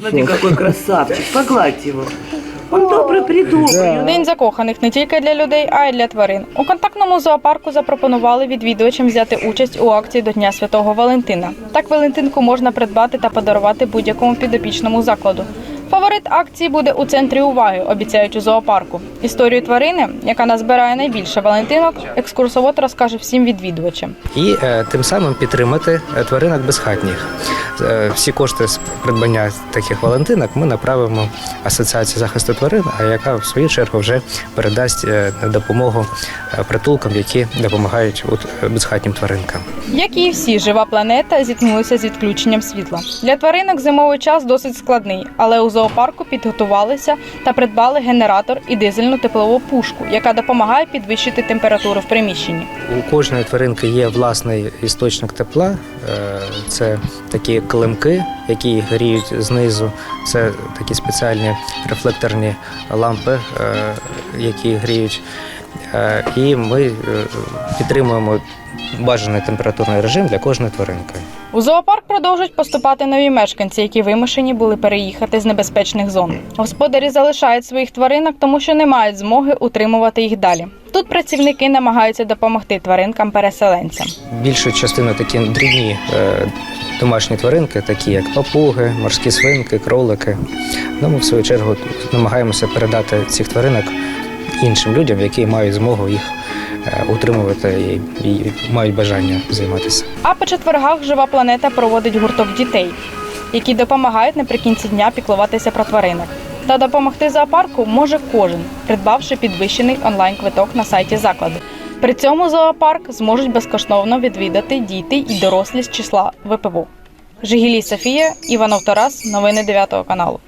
Смотри, какой красавчик. Погладь его. Он добрый, придобрый. День закоханих не тільки для людей, а й для тварин. У контактному зоопарку запропонували відвідувачам взяти участь у акції до Дня Святого Валентина. Так Валентинку можна придбати та подарувати будь-якому підопічному закладу. Фаворит акції буде у центрі уваги, обіцяють у зоопарку. Історію тварини, яка назбирає найбільше валентинок, екскурсовод розкаже всім відвідувачам. і е, тим самим підтримати е, тваринок безхатніх. Е, Всі кошти з придбання таких валентинок ми направимо Асоціації захисту тварин, а яка в свою чергу вже передасть е, на допомогу е, притулкам, які допомагають безхатнім тваринкам. Як і всі, жива планета зіткнулася з відключенням світла. Для тваринок зимовий час досить складний, але у зоопарку підготувалися та придбали генератор і дизельну теплову пушку, яка допомагає підвищити температуру в приміщенні. У кожної тваринки є власний істочник тепла. Е, Це такі килимки, які гріють знизу. Це такі спеціальні рефлекторні лампи, е, які гріють. Е, І ми підтримуємо бажаний температурний режим для кожної тваринки. У зоопарк продовжують поступати нові мешканці, які вимушені були переїхати з небезпечних зон. Господарі залишають своїх тваринок, тому що не мають змоги утримувати їх далі. Тут працівники намагаються допомогти тваринкам-переселенцям. Більшу частину такі дрібні е, домашні тваринки, такі як папуги, морські свинки, кролики. Ну, ми в свою чергу намагаємося передати цих тваринок іншим людям, які мають змогу їх е, утримувати і, і мають бажання займатися. А по четвергах жива планета проводить гурток дітей, які допомагають наприкінці дня піклуватися про тваринок. Та допомогти зоопарку може кожен, придбавши підвищений онлайн-квиток на сайті закладу. При цьому зоопарк зможуть безкоштовно відвідати діти і дорослі з числа ВПВ. Жигілій Софія, Іванов Тарас, новини 9 каналу.